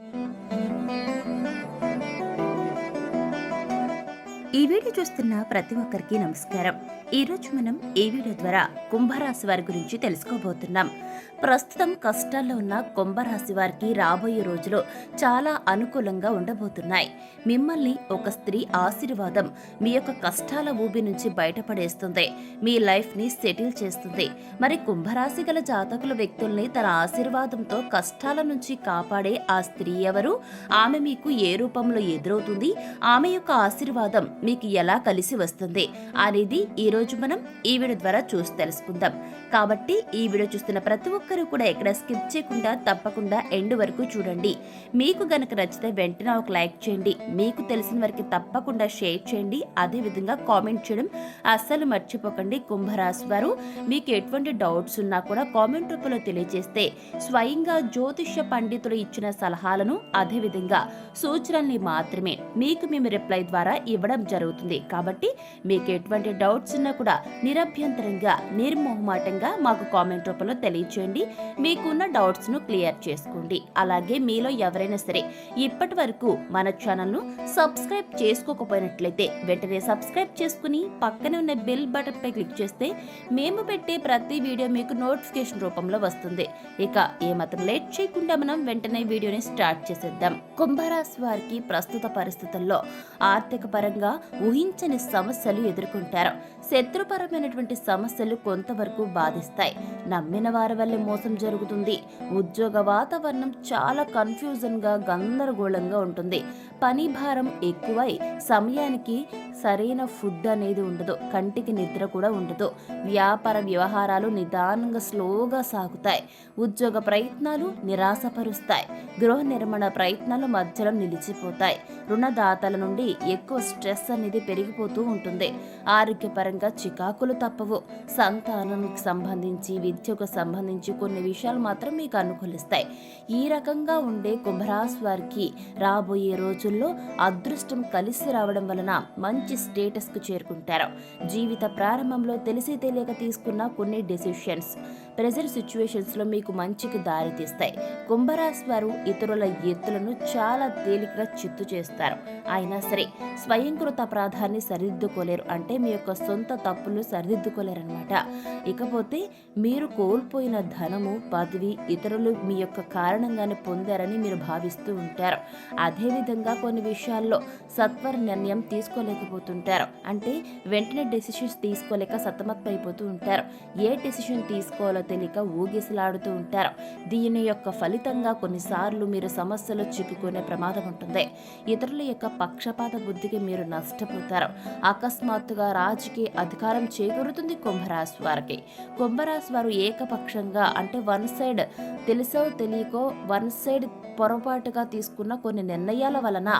Música ఈ వీడియో చూస్తున్న ప్రతి ఒక్కరికి నమస్కారం. ఈరోజు మనం ఈ వీడియో ద్వారా కుంభరాశి వారి గురించి తెలుసుకోబోతున్నాం. ప్రస్తుతం కష్టాల్లో ఉన్న కుంభరాశి వారికి రాబోయే రోజులు చాలా అనుకూలంగా ఉండబోతున్నాయి. మిమ్మల్ని ఒక స్త్రీ ఆశీర్వాదం మీ యొక్క కష్టాల ఊబి నుంచి బయటపడేస్తుంది. మీ లైఫ్ని సెటిల్ చేస్తుంది. మరి కుంభరాశి గల జాతకుల వ్యక్తుల్ని తన ఆశీర్వాదంతో కష్టాల నుంచి కాపాడే ఆ స్త్రీ ఎవరు? ఆమె మీకు ఏ రూపంలో ఎదురవుతుంది? ఆమె యొక్క ఆశీర్వాదం మీకు ఎలా కలిసి వస్తుంది అనేది ఈ రోజు మనం ఈ వీడియో ద్వారా చూసి తెలుసుకుందాం. కాబట్టి ఈ వీడియో చూస్తున్న ప్రతి ఒక్కరూ కూడా ఎక్కడ స్కిప్ చేయకుండా తప్పకుండా ఎండ్ వరకు చూడండి. మీకు గనక నచ్చితే వెంటనే ఒక లైక్ చేయండి. మీకు తెలిసిన వారికి తప్పకుండా షేర్ చేయండి. అదే విధంగా కామెంట్ చేయడం అస్సలు మర్చిపోకండి. కుంభరాశి వారు మీకు ఎటువంటి డౌట్స్ ఉన్నా కూడా కామెంట్ రూపంలో తెలియజేస్తే స్వయంగా జ్యోతిష్య పండితులు ఇచ్చిన సలహాలను అదే విధంగా సూచనల్ని మాత్రమే మీకు మేము రిప్లై ద్వారా ఇవ్వడం జరుగుతుంది. కాబట్టి మీకు ఎటువంటి డౌట్స్ ఉన్నా కూడా నిరభ్యంతరంగా నిర్మోహమాటంగా మాకు కామెంట్ రూపంలో తెలియచేయండి. మీకున్న డౌట్స్ను క్లియర్ చేసుకోండి. అలాగే మీలో ఎవరైనా సరే ఇప్పటి వరకు మన ఛానల్ను సబ్స్క్రైబ్ చేసుకోకపోయినట్లయితే వెంటనే సబ్స్క్రైబ్ చేసుకుని పక్కనే ఉన్న బెల్ బటన్ పై క్లిక్ చేస్తే మేము పెట్టే ప్రతి వీడియో మీకు నోటిఫికేషన్ రూపంలో వస్తుంది. ఇక ఏమాత్రం లేట్ చేయకుండా మనం వెంటనే వీడియోని స్టార్ట్ చేసేద్దాం. కుంభరాశి వారికి ప్రస్తుత పరిస్థితుల్లో ఆర్థిక పరంగా ఊహించని సమస్యలు ఎదుర్కొంటారు. శత్రుపరమైనటువంటి సమస్యలు కొంతవరకు బాధిస్తాయి. నమ్మిన వారి వల్లే మోసం జరుగుతుంది. ఉద్యోగ వాతావరణం చాలా కన్ఫ్యూజన్గా గందరగోళంగా ఉంటుంది. పని భారం ఎక్కువై సమయానికి సరైన ఫుడ్ అనేది ఉండదు. కంటికి నిద్ర కూడా ఉండదు. వ్యాపార వ్యవహారాలు నిదానంగా స్లోగా సాగుతాయి. ఉద్యోగ ప్రయత్నాలు నిరాశపరుస్తాయి. గృహ నిర్మాణ ప్రయత్నాలు మధ్యలో నిలిచిపోతాయి. రుణదాతల నుండి ఎక్కువ స్ట్రెస్ అనేది పెరిగిపోతూ ఉంటుంది. ఆరోగ్యపరంగా చికాకులు తప్పవు. సంతానానికి సంబంధించి విద్యకు సంబంధించి కొన్ని విషయాలు మాత్రం మీకు అనుకూలిస్తాయి. ఈ రకంగా ఉండే కుంభరాశి వారికి రాబోయే రోజుల్లో అదృష్టం కలిసి రావడం వలన మంచి స్టేటస్కు చేరుకుంటారు. జీవిత ప్రారంభంలో తెలిసి తెలియక తీసుకున్న కొన్ని డెసిషన్స్. ప్రెజర్ సిచ్యువేషన్స్లో మీకు మంచికి దారి తీస్తాయి. కుంభరాశి వారు ఇతరుల ఎత్తులను చాలా తేలికగా చిత్తు చేస్తారు. అయినా సరే స్వయంకృత అపరాధాన్ని సరిదిద్దుకోలేరు. అంటే మీ యొక్క సొంత తప్పులు సరిదిద్దుకోలేరనమాట ఇకపోతే మీరు కోల్పోయిన ధనము పదవి ఇతరులు మీ యొక్క కారణంగానే పొందారని మీరు భావిస్తూ ఉంటారు. అదేవిధంగా కొన్ని విషయాల్లో సత్వర నిర్ణయం తీసుకోలేకపోతుంటారు. అంటే వెంటనే డెసిషన్స్ తీసుకోలేక సతమతమైపోతూ ఉంటారు. ఏ డెసిషన్ తీసుకోవాలో తెలియక ఊగిసలాడుతూ ఉంటారు. దీని యొక్క ఫలితంగా కొన్నిసార్లు మీరు సమస్యలో చిక్కుకునే ప్రమాదం ఉంటుంది. ఇతరుల యొక్క పక్షపాత బుద్ధికి మీరు నష్టపోతారు. అకస్మాత్తుగా రాజకీయ అధికారం చేకూరుతుంది కుంభరాశి వారికి. కుంభరాశి వారు ఏకపక్షంగా అంటే వన్ సైడ్ తెలుసో తెలియకో వన్ సైడ్ పొరపాటుగా తీసుకున్న కొన్ని నిర్ణయాల వలన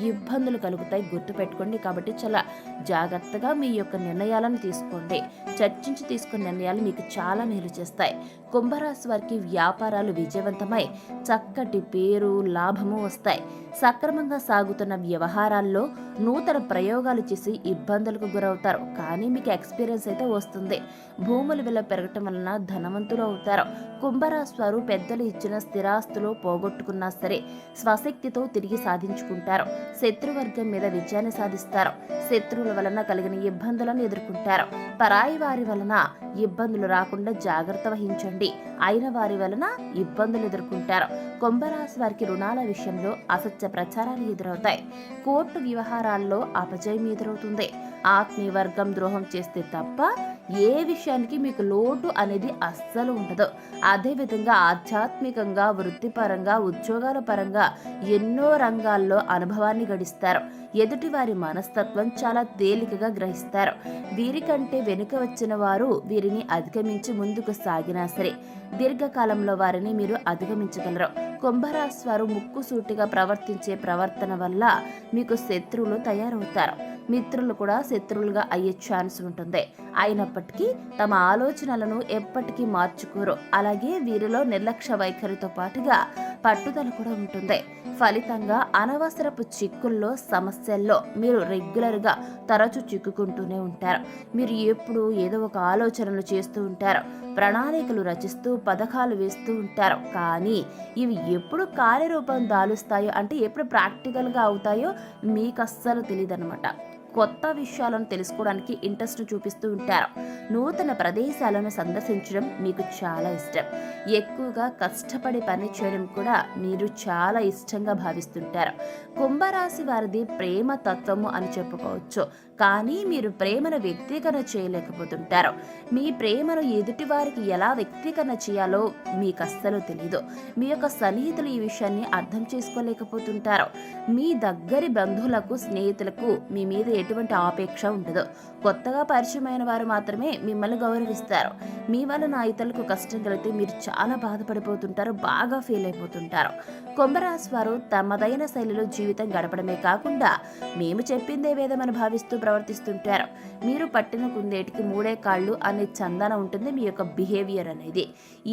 ఇబ్బందులు కలుగుతాయి గుర్తుపెట్టుకోండి. కాబట్టి చాలా జాగ్రత్తగా మీ యొక్క నిర్ణయాలను తీసుకోండి. చర్చించి తీసుకున్న నిర్ణయాలు మీకు చాలా మేలు చేస్తాయి. display，కుంభరాశి వారికి వ్యాపారాలు విజయవంతమై చక్కటి పేరు లాభము వస్తాయి. సక్రమంగా సాగుతున్న వ్యవహారాల్లో నూతన ప్రయోగాలు చేసి ఇబ్బందులకు గురవుతారు. కానీ మీకు ఎక్స్పీరియన్స్ అయితే వస్తుంది. భూముల విలువ పెరగటం వలన ధనవంతులు అవుతారు. కుంభరాశి వారు పెద్దలు ఇచ్చిన స్థిరాస్తులు పోగొట్టుకున్నా సరే స్వశక్తితో తిరిగి సాధించుకుంటారు. శత్రువర్గం మీద విజయాన్ని సాధిస్తారు. శత్రువుల వలన కలిగిన ఇబ్బందులను ఎదుర్కొంటారు. పరాయి వారి వలన ఇబ్బందులు రాకుండా జాగ్రత్త వహించండి. అయిన వారి వలన ఇబ్బందులు ఎదుర్కొంటారు. కుంభరాశి వారికి రుణాల విషయంలో అసత్య ప్రచారాలు ఎదురవుతాయి. కోర్టు వ్యవహారాల్లో అపజయం ఎదురవుతుంది. ఆత్మీయ వర్గం ద్రోహం చేస్తే తప్ప ఏ విషయానికి మీకు లోటు అనేది అస్సలు ఉండదు. అదేవిధంగా ఆధ్యాత్మికంగా వృత్తిపరంగా ఉద్యోగాల పరంగా ఎన్నో రంగాల్లో అనుభవాన్ని గడిస్తారు. ఎదుటి వారి మనస్తత్వం చాలా తేలికగా గ్రహిస్తారు. వీరికంటే వెనుక వచ్చిన వారు వీరిని అధిగమించి ముందుకు సాగినా సరే దీర్ఘకాలంలో వారిని మీరు అధిగమించగలరు. కుంభరాశి వారు ముక్కుసూటిగా ప్రవర్తించే ప్రవర్తన వల్ల మీకు శత్రువులు తయారవుతారు. మిత్రులు కూడా శత్రువులుగా అయ్యే ఛాన్స్ ఉంటుంది. అయినప్పటికీ తమ ఆలోచనలను ఎప్పటికీ మార్చుకోరు. అలాగే వీరిలో నిర్లక్ష్య వైఖరితో పాటుగా పట్టుదల కూడా ఉంటుంది. ఫలితంగా అనవసరపు చిక్కుల్లో సమస్యల్లో మీరు రెగ్యులర్గా తరచూ చిక్కుకుంటూనే ఉంటారు. మీరు ఎప్పుడు ఏదో ఒక ఆలోచనలు చేస్తూ ఉంటారు. ప్రణాళికలు రచిస్తూ పథకాలు వేస్తూ ఉంటారు. కానీ ఇవి ఎప్పుడు కార్యరూపం దాలుస్తాయో అంటే ఎప్పుడు ప్రాక్టికల్గా అవుతాయో మీకు అస్సలు తెలియదు అనమాట కొత్త విషయాలను తెలుసుకోవడానికి ఇంట్రెస్ట్ చూపిస్తూ ఉంటారు. నూతన ప్రదేశాలను సందర్శించడం మీకు చాలా ఇష్టం. ఎక్కువగా కష్టపడి పని చేయడం కూడా మీరు చాలా ఇష్టంగా భావిస్తుంటారు. కుంభరాశి వారిది ప్రేమ తత్వము అని చెప్పుకోవచ్చు. కానీ మీరు ప్రేమను వ్యక్తీకరణ చేయలేకపోతుంటారు. మీ ప్రేమను ఎదుటి వారికి ఎలా వ్యక్తీకరణ చేయాలో మీకు అస్సలు తెలీదు. మీ యొక్క సన్నిహితులు ఈ విషయాన్ని అర్థం చేసుకోలేకపోతుంటారు. మీ దగ్గరి బంధువులకు స్నేహితులకు మీ మీద ఎటువంటి ఆపేక్ష ఉండదు. కొత్తగా పరిచయమైన వారు మాత్రమే మిమ్మల్ని గౌరవిస్తారు. మీ వలన ఇతరులకు కష్టం కలిగితే మీరు చాలా బాధపడిపోతుంటారు బాగా ఫీల్ అయిపోతుంటారు. కుంభరాశి వారు తమదైన శైలిలో జీవితం గడపడమే కాకుండా మేము చెప్పిందే వేదమని భావిస్తూ ప్రవర్తిస్తుంటారు. మీరు పట్టిన కుందేటికి మూడే కాళ్ళు అనే చందన ఉంటుంది మీ యొక్క బిహేవియర్ అనేది.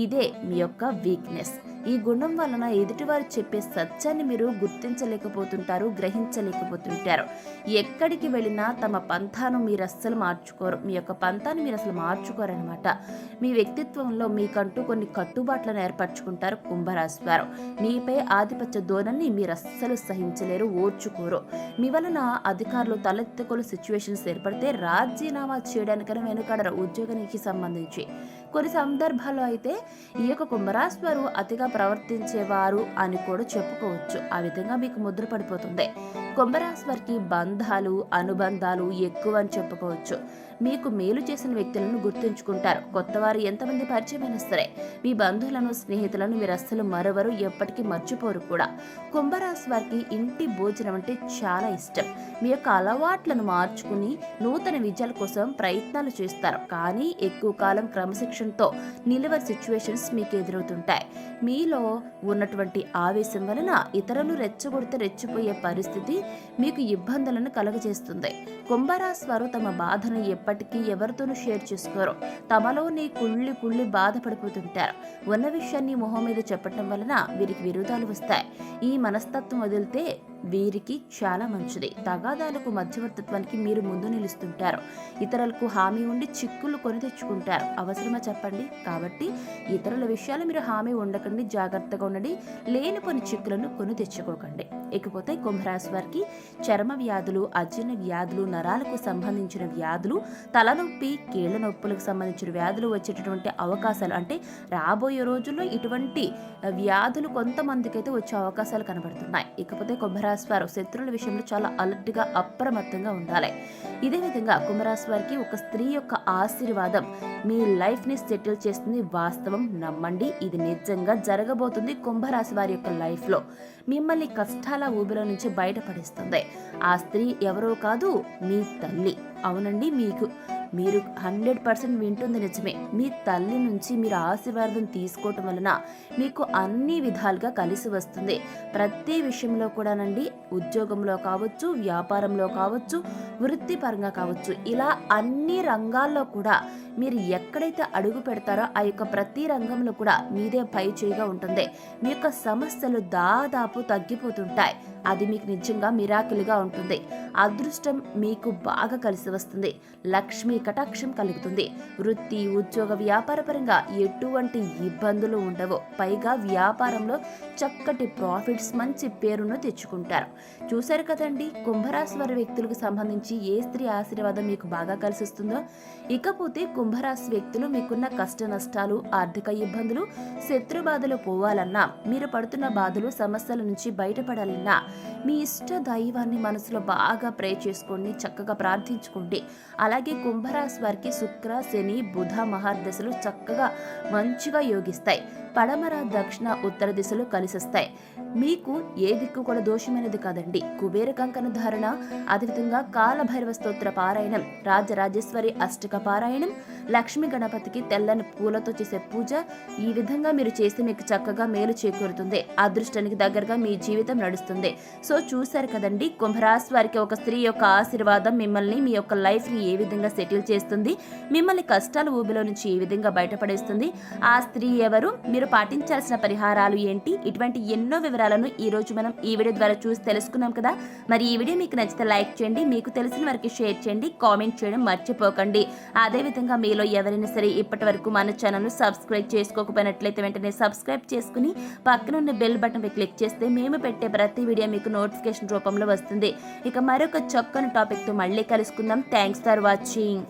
ఇదే మీ యొక్క వీక్నెస్ ఈ గుణం వలన ఎదుటివారు చెప్పే సత్యాన్ని మీరు గుర్తించలేకపోతుంటారు గ్రహించలేకపోతుంటారు. ఎక్కడికి వెళ్ళినా తమ పంథాను మీరు అస్సలు మార్చుకోరు. మీ యొక్క పంథాన్ని మీరు అసలు మార్చుకోరనమాట మీ వ్యక్తిత్వంలో మీకంటూ కొన్ని కట్టుబాట్లను ఏర్పరచుకుంటారు కుంభరాశి వారు. మీపై ఆధిపత్య ధోరణి మీరు అస్సలు సహించలేరు ఓర్చుకోరు. మీ వలన అధికారులు తలెత్తుకోలు సిచ్యువేషన్స్ ఏర్పడితే రాజీనామా చేయడానికైనా వెనుకడరు ఉద్యోగానికి సంబంధించి. కొన్ని సందర్భాల్లో అయితే ఈ యొక్క కుంభరాశి వారు అతిగా ప్రవర్తించేవారు అని కూడా చెప్పుకోవచ్చు. ఆ విధంగా మీకు ముద్ర పడిపోతుంది. కుంభరాశి వారికి బంధాలు అనుబంధాలు ఎక్కువ అని చెప్పుకోవచ్చు. మీకు మేలు చేసిన వ్యక్తులను గుర్తుంచుకుంటారు. కొత్తవారు ఎంతమంది పరిచయమైనా సరే మీ బంధువులను స్నేహితులను మీరు అస్సలు మరెవరు ఎప్పటికీ మర్చిపోరు కూడా. కుంభరాశి వారికి ఇంటి భోజనం అంటే చాలా ఇష్టం. మీ యొక్క అలవాట్లను మార్చుకుని నూతన విజయాల కోసం ప్రయత్నాలు చేస్తారు. కానీ ఎక్కువ కాలం క్రమశిక్షణతో నిలువ సిచ్యువేషన్స్ మీకు ఎదురవుతుంటాయి. మీలో ఉన్నటువంటి ఆవేశం వలన ఇతరులు రెచ్చగొడితే రెచ్చిపోయే పరిస్థితి మీకు ఇబ్బందులను కలుగజేస్తుంది. కుంభరాశి వారు తమ బాధను ఎప్పటికీ ఎవరితోనూ షేర్ చేసుకోరు. తమలోని కుళ్ళి కుళ్ళి బాధపడిపోతుంటారు. ఉన్న విషయాన్ని మొహం మీద చెప్పటం వలన వీరికి విరోధాలు వస్తాయి. ఈ మనస్తత్వం వదిలితే వీరికి చాలా మంచిది. తగాదాలకు మధ్యవర్తిత్వానికి మీరు ముందు నిలుస్తుంటారు. ఇతరులకు హామీ ఉండి చిక్కులు కొని తెచ్చుకుంటారు. అవసరమా చెప్పండి? కాబట్టి ఇతరుల విషయాలు మీరు హామీ ఉండకండి. జాగ్రత్తగా ఉండండి. లేని కొన్ని చిక్కులను కొని తెచ్చుకోకండి. ఇకపోతే కుంభరాశి వారికి చర్మ వ్యాధులు అజీర్ణ వ్యాధులు నరాలకు సంబంధించిన వ్యాధులు తలనొప్పి కీళ్ళ నొప్పులకు సంబంధించిన వ్యాధులు వచ్చేటటువంటి అవకాశాలు అంటే రాబోయే రోజుల్లో ఇటువంటి వ్యాధులు కొంతమందికైతే వచ్చే అవకాశాలు కనబడుతున్నాయి. ఇకపోతే కుంభరాశి వారు శత్రువుల విషయంలో చాలా అలర్ట్గా అప్రమత్తంగా ఉండాలి. ఇదే విధంగా కుంభరాశి వారికి ఒక స్త్రీ యొక్క ఆశీర్వాదం మీ లైఫ్ని సెటిల్ చేస్తుంది వాస్తవం. నమ్మండి ఇది నిజంగా జరగబోతుంది కుంభరాశి వారి యొక్క లైఫ్లో. మిమ్మల్ని కష్టాల ఊబిలో నుంచి బయటపడిస్తుంది. ఆ స్త్రీ ఎవరో కాదు మీ తల్లి. అవునండి మీకు. మీరు హండ్రెడ్ పర్సెంట్ వింటుంది నిజమే. మీ తల్లి నుంచి మీరు ఆశీర్వాదం తీసుకోవటం వలన మీకు అన్ని విధాలుగా కలిసి వస్తుంది. ప్రతి విషయంలో కూడానండి ఉద్యోగంలో కావచ్చు వ్యాపారంలో కావచ్చు వృత్తిపరంగా కావచ్చు ఇలా అన్ని రంగాల్లో కూడా మీరు ఎక్కడైతే అడుగు పెడతారో ఆ యొక్క ప్రతి రంగంలో కూడా మీదే పై చేయిగా ఉంటుంది. మీ యొక్క సమస్యలు దాదాపు తగ్గిపోతుంటాయి. అది మీకు నిజంగా మిరాకిల్గా ఉంటుంది. అదృష్టం మీకు బాగా కలిసి వస్తుంది. లక్ష్మి కటాక్షం కలుగుతుంది. వృత్తి ఉద్యోగ వ్యాపారపరంగా ఎటువంటి ఇబ్బందులు ఉండవు. పైగా వ్యాపారంలో చక్కటి ప్రాఫిట్స్ మంచి పేరును తెచ్చుకుంటారు. చూశారు కదండి? కుంభరాశి వారి వ్యక్తులకు సంబంధించి ఏ స్త్రీ ఆశీర్వాదం మీకు బాగా కలిసి వస్తుందో? ఇకపోతే కుంభరాశి వ్యక్తులు మీకున్న కష్ట నష్టాలు ఆర్థిక ఇబ్బందులు శత్రు బాధలు పోవాలన్నా మీరు పడుతున్న బాధలు సమస్యల నుంచి బయటపడాలన్నా మీ ఇష్ట దైవాన్ని మనసులో బాగా ప్రే చేసుకోండి చక్కగా ప్రార్థించుకోండి. అలాగే కుంభరాశి వారికి శుక్ర శని బుధ మహాదశలు చక్కగా మంచిగా యోగిస్తాయి. పడమర దక్షిణ ఉత్తర దిశలు కలిసిస్తాయి. మీకు ఏ దిక్కు కూడా దోషమైనది కాదండి. కుబేర కంకణ ధారణ అదేవిధంగా కాలభైరవ స్తోత్ర పారాయణం రాజరాజేశ్వరి అష్టక పారాయణం లక్ష్మీ గణపతికి తెల్లని పూలతో చేసే పూజ ఈ విధంగా మీరు చేస్తే మీకు చక్కగా మేలు చేకూరుతుంది. అదృష్టానికి దగ్గరగా మీ జీవితం నడుస్తుంది. సో చూశారు కదండి కుంభరాశి వారికి ఒక స్త్రీ యొక్క ఆశీర్వాదం మిమ్మల్ని మీ యొక్క లైఫ్ని ఏ విధంగా సెటిల్ చేస్తుంది మిమ్మల్ని కష్టాల ఊబిలో నుంచి ఏ విధంగా బయటపడేస్తుంది ఆ స్త్రీ ఎవరు మీరు పాటించాల్సిన పరిహారాలు ఏంటి ఇటువంటి ఎన్నో వివరాలను ఈ రోజు మనం ఈ వీడియో ద్వారా చూసి తెలుసుకున్నాం కదా. మరి ఈ వీడియో మీకు నచ్చితే లైక్ చేయండి మీకు తెలిసిన వారికి షేర్ చేయండి కామెంట్ చేయడం మర్చిపోకండి. అదేవిధంగా మీలో ఎవరైనా సరే ఇప్పటి వరకు మన ఛానల్ను సబ్స్క్రైబ్ చేసుకోకపోయినట్లయితే వెంటనే సబ్స్క్రైబ్ చేసుకుని పక్కన ఉన్న బెల్ బటన్పై క్లిక్ చేస్తే మేము పెట్టే ప్రతి వీడియో మీకు నోటిఫికేషన్ రూపంలో వస్తుంది. ఇక మరొక చక్కని టాపిక్తో మళ్ళీ కలుసుకుందాం. Thanks for watching